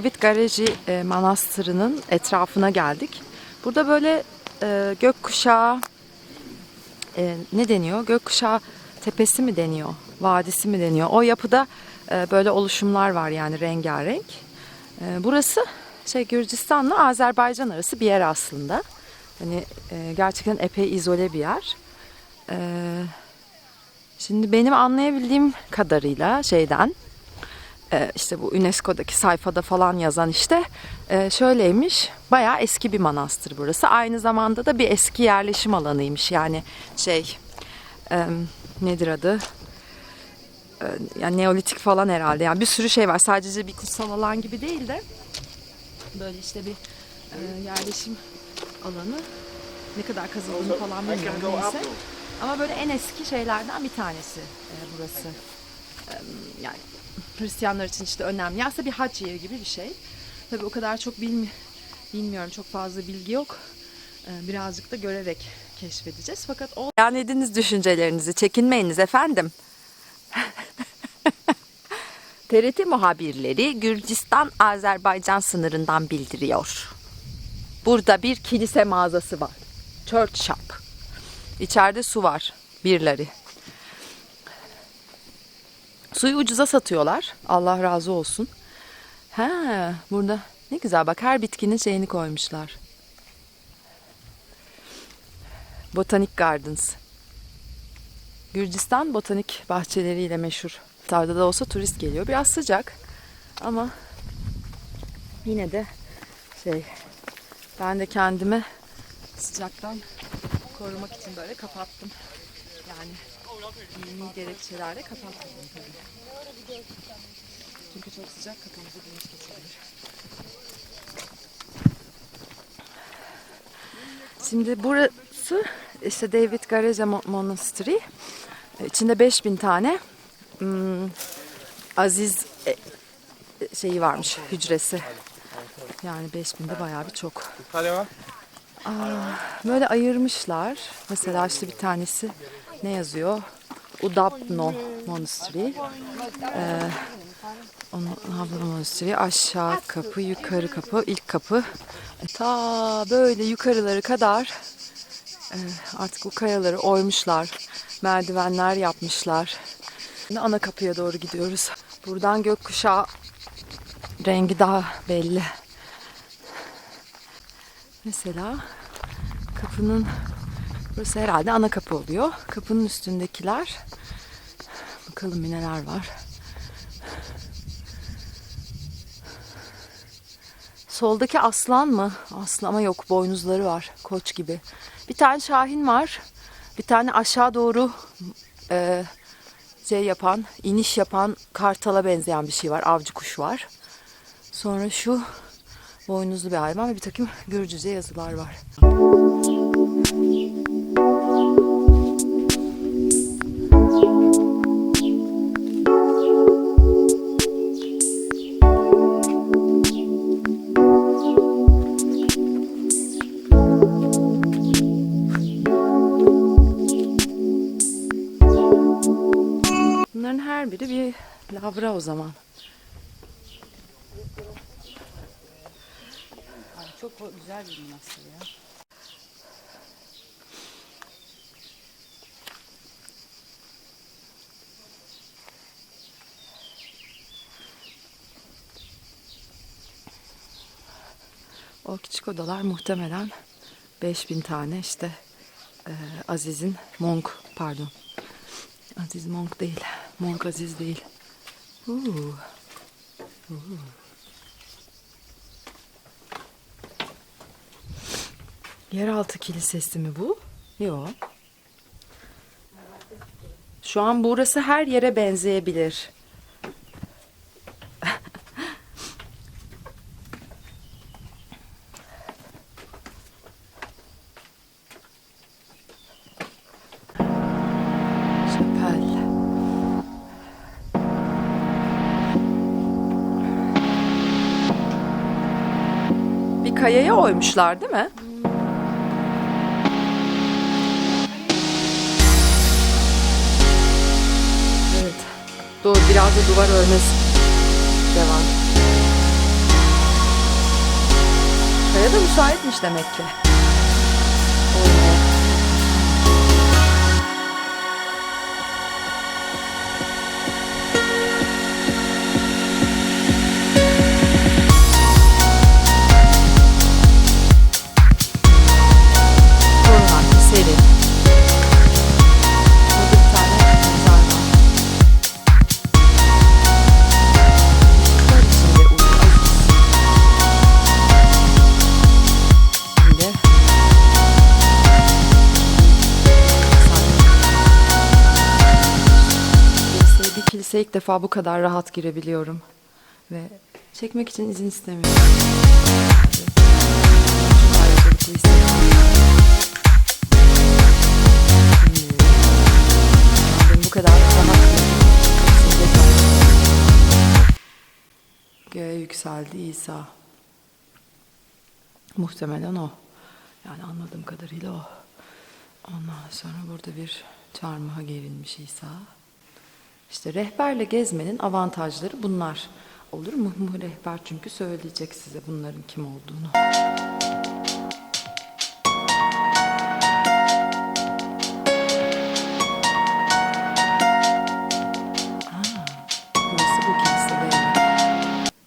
bu David Gareci e, Manastırı'nın etrafına geldik. Burada böyle e, gökkuşağı e, ne deniyor? Gökkuşağı tepesi mi deniyor? Vadisi mi deniyor? O yapıda e, böyle oluşumlar var yani rengarenk. E, burası şey Gürcistan'la Azerbaycan arası bir yer aslında. Hani e, gerçekten epey izole bir yer. E, şimdi benim anlayabildiğim kadarıyla şeyden e, işte bu UNESCO'daki sayfada falan yazan işte e, şöyleymiş. Bayağı eski bir manastır burası. Aynı zamanda da bir eski yerleşim alanıymış. Yani şey e, nedir adı? E, yani Neolitik falan herhalde. Yani bir sürü şey var. Sadece bir kutsal alan gibi değil de böyle işte bir yerleşim alanı. Ne kadar kazıldığını falan bilmiyorum neyse. Ama böyle en eski şeylerden bir tanesi burası. Yani Hristiyanlar için işte önemli. Aslında bir hac yeri gibi bir şey. Tabii o kadar çok bilmi bilmiyorum. Çok fazla bilgi yok. Ee, Birazcık da görerek keşfedeceğiz. Fakat o... Beyan ediniz düşüncelerinizi. Çekinmeyiniz efendim. TRT muhabirleri Gürcistan-Azerbaycan sınırından bildiriyor. Burada bir kilise mağazası var. Church shop. İçeride su var. Birleri. Suyu ucuza satıyorlar. Allah razı olsun. Ha, burada ne güzel bak her bitkinin şeyini koymuşlar. Botanik Gardens. Gürcistan botanik bahçeleriyle meşhur. Tarda da olsa turist geliyor. Biraz sıcak ama yine de şey ben de kendimi sıcaktan korumak için böyle kapattım. Yani dini gerekçelerle kapatmadım tabii. Çünkü çok sıcak kafamızı güneş geçirir. Şimdi burası işte David Gareza Mo- Monastery. E, İçinde 5000 tane hmm, aziz e, şeyi varmış hücresi. Yani 5000 de bayağı bir çok. Böyle ayırmışlar. Mesela işte bir tanesi ne yazıyor? Udapno Monastery. Ee, onun Udapno Monastery aşağı kapı, yukarı kapı, ilk kapı. E, ta böyle yukarıları kadar e, artık bu kayaları oymuşlar. Merdivenler yapmışlar. Şimdi ana kapıya doğru gidiyoruz. Buradan gökkuşağı rengi daha belli. Mesela kapının burası herhalde ana kapı oluyor. Kapının üstündekiler bakalım bir neler var. Soldaki aslan mı? Aslan ama yok boynuzları var. Koç gibi. Bir tane şahin var. Bir tane aşağı doğru e, şey yapan, iniş yapan kartala benzeyen bir şey var. Avcı kuş var. Sonra şu boynuzlu bir hayvan ve bir takım Gürcüce yazılar var. Lavra o zaman. Ay, çok güzel bir manastır ya. O küçük odalar muhtemelen 5000 tane işte e, Aziz'in Monk pardon. Aziz Monk değil. Monk Aziz değil. Uuu. Uuu. Yeraltı kilisesi mi bu? Yok. Şu an burası her yere benzeyebilir. kayaya oymuşlar değil mi? Evet. Dur biraz da duvar örmesi. Devam. Kaya da müsaitmiş demek ki. Kiliseye ilk defa bu kadar rahat girebiliyorum. Ve çekmek için izin istemiyorum. Bu kadar rahat Göğe yükseldi İsa. Muhtemelen o. Yani anladığım kadarıyla o. Ondan sonra burada bir çarmıha gerilmiş İsa. İşte rehberle gezmenin avantajları bunlar. Olur mu? Rehber çünkü söyleyecek size bunların kim olduğunu.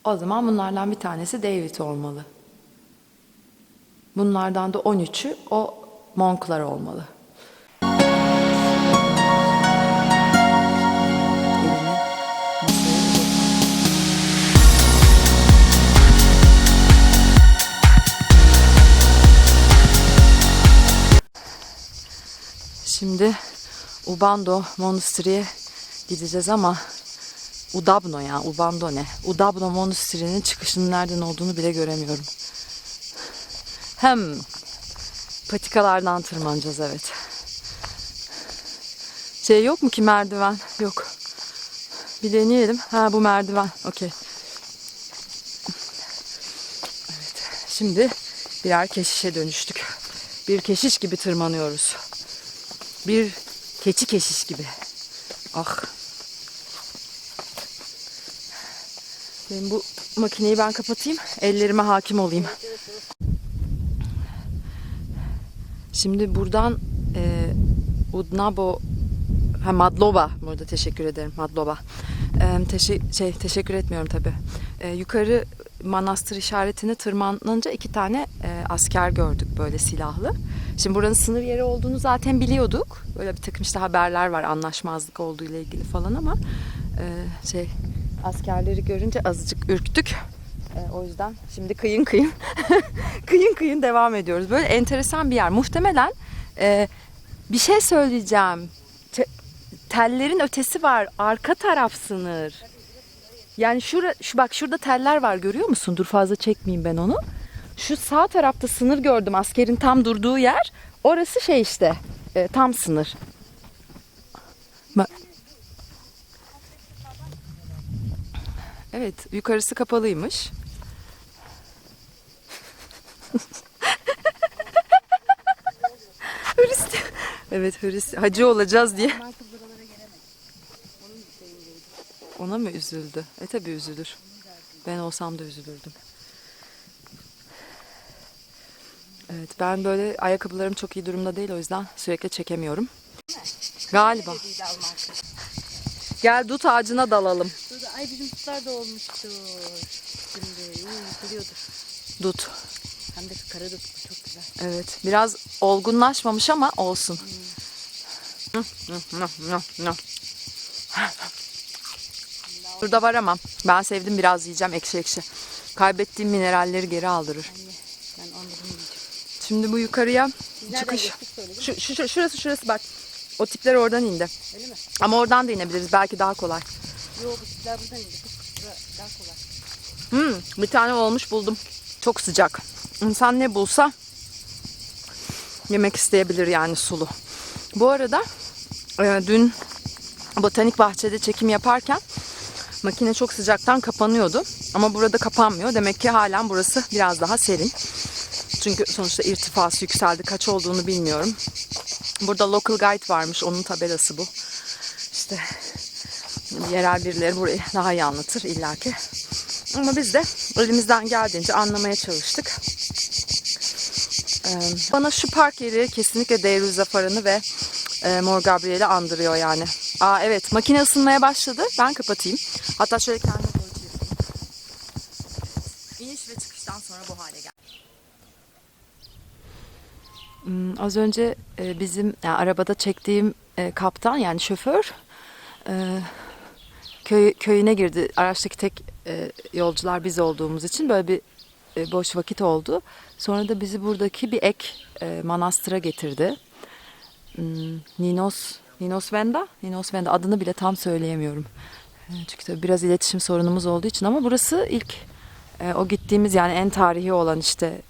O zaman bunlardan bir tanesi David olmalı. Bunlardan da 13'ü o monklar olmalı. Şimdi Ubando Monastery'e gideceğiz ama Udabno ya, Ubando ne? Udabno Monastery'nin çıkışının nereden olduğunu bile göremiyorum. Hem patikalardan tırmanacağız evet. Şey yok mu ki merdiven? Yok. Bir deneyelim. Ha bu merdiven. Okey. Evet. Şimdi birer keşişe dönüştük. Bir keşiş gibi tırmanıyoruz. Bir keçi keşiş gibi. Ah. Benim bu makineyi ben kapatayım. Ellerime hakim olayım. Şimdi buradan e, Udnabo ha Madloba burada teşekkür ederim Madloba. E, teşe- şey teşekkür etmiyorum tabi. yukarı manastır işaretine tırmanınca iki tane e, asker gördük böyle silahlı. Şimdi buranın sınır yeri olduğunu zaten biliyorduk. Böyle bir takım işte haberler var anlaşmazlık olduğu ile ilgili falan ama e, şey askerleri görünce azıcık ürktük. E, o yüzden şimdi kıyın kıyın kıyın kıyın devam ediyoruz. Böyle enteresan bir yer. Muhtemelen e, bir şey söyleyeceğim. Te- tellerin ötesi var. Arka taraf sınır. Yani şura, şu bak şurada teller var görüyor musun? Dur fazla çekmeyeyim ben onu. Şu sağ tarafta sınır gördüm. Askerin tam durduğu yer. Orası şey işte. e, tam sınır. Bak. Evet, yukarısı kapalıymış. Hristi. Evet, Hristi. Hacı olacağız diye. Ona mı üzüldü? E tabi üzülür. Ben olsam da üzülürdüm. Evet ben böyle ayakkabılarım çok iyi durumda değil o yüzden sürekli çekemiyorum. Galiba. Gel dut ağacına dalalım. Ay bizim tutlar da olmuştur. Şimdi duruyordur. Dut. Hem de kara dut çok güzel. Evet. Biraz olgunlaşmamış ama olsun. Hı. Burada var ama ben sevdim biraz yiyeceğim ekşi ekşi. Kaybettiğim mineralleri geri aldırır. Ben onu bunu yiyeceğim. Şimdi bu yukarıya nereden çıkış. Şu, şu, şu- şurası şurası bak. O tipler oradan indi. Öyle mi? Ama oradan da inebiliriz. Belki daha kolay. Yo bu tipler buradan indi. Daha kolay. Hmm, bir tane olmuş buldum. Çok sıcak. İnsan ne bulsa yemek isteyebilir yani sulu. Bu arada e, dün botanik bahçede çekim yaparken makine çok sıcaktan kapanıyordu. Ama burada kapanmıyor. Demek ki halen burası biraz daha serin. Çünkü sonuçta irtifası yükseldi. Kaç olduğunu bilmiyorum. Burada local guide varmış. Onun tabelası bu. İşte yerel birileri burayı daha iyi anlatır illaki. Ama biz de elimizden geldiğince anlamaya çalıştık. Ee, bana şu park yeri kesinlikle Deir Zafaran'ı ve e, Mor Gabriel'i andırıyor yani. Aa evet makine ısınmaya başladı. Ben kapatayım. Hatta şöyle kendime doğru çevireyim. İniş ve çıkıştan sonra bu hale geldi. Hmm, az önce e, bizim yani arabada çektiğim e, kaptan yani şoför e, köy, köyüne girdi. Araçtaki tek yolcular biz olduğumuz için böyle bir boş vakit oldu. Sonra da bizi buradaki bir ek manastıra getirdi. Hmm, Ninos Ninos Venda, Ninos Venda adını bile tam söyleyemiyorum. Çünkü tabii biraz iletişim sorunumuz olduğu için ama burası ilk o gittiğimiz yani en tarihi olan işte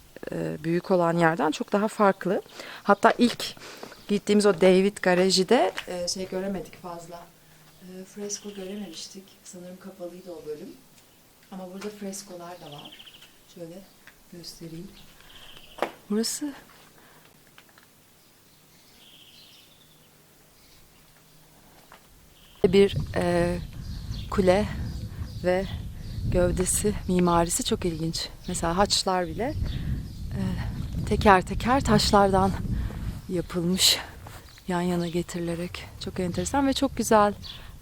büyük olan yerden çok daha farklı. Hatta ilk gittiğimiz o David Garaji'de e, şey göremedik fazla. E, fresko görememiştik. Sanırım kapalıydı o bölüm. Ama burada freskolar da var. Şöyle göstereyim. Burası bir e, kule ve gövdesi, mimarisi çok ilginç. Mesela haçlar bile e, teker teker taşlardan yapılmış yan yana getirilerek. Çok enteresan ve çok güzel.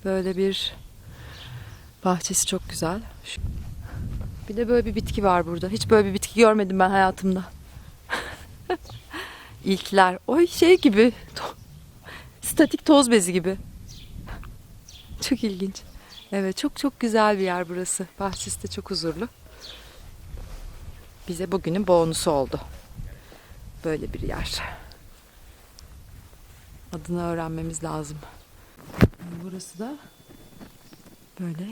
Böyle bir bahçesi çok güzel. Bir de böyle bir bitki var burada. Hiç böyle bir bitki görmedim ben hayatımda. İlkler. Oy şey gibi. Statik toz bezi gibi. Çok ilginç. Evet çok çok güzel bir yer burası. Bahçesi de çok huzurlu. Bize bugünün bonusu oldu. Böyle bir yer. Adını öğrenmemiz lazım. Burası da böyle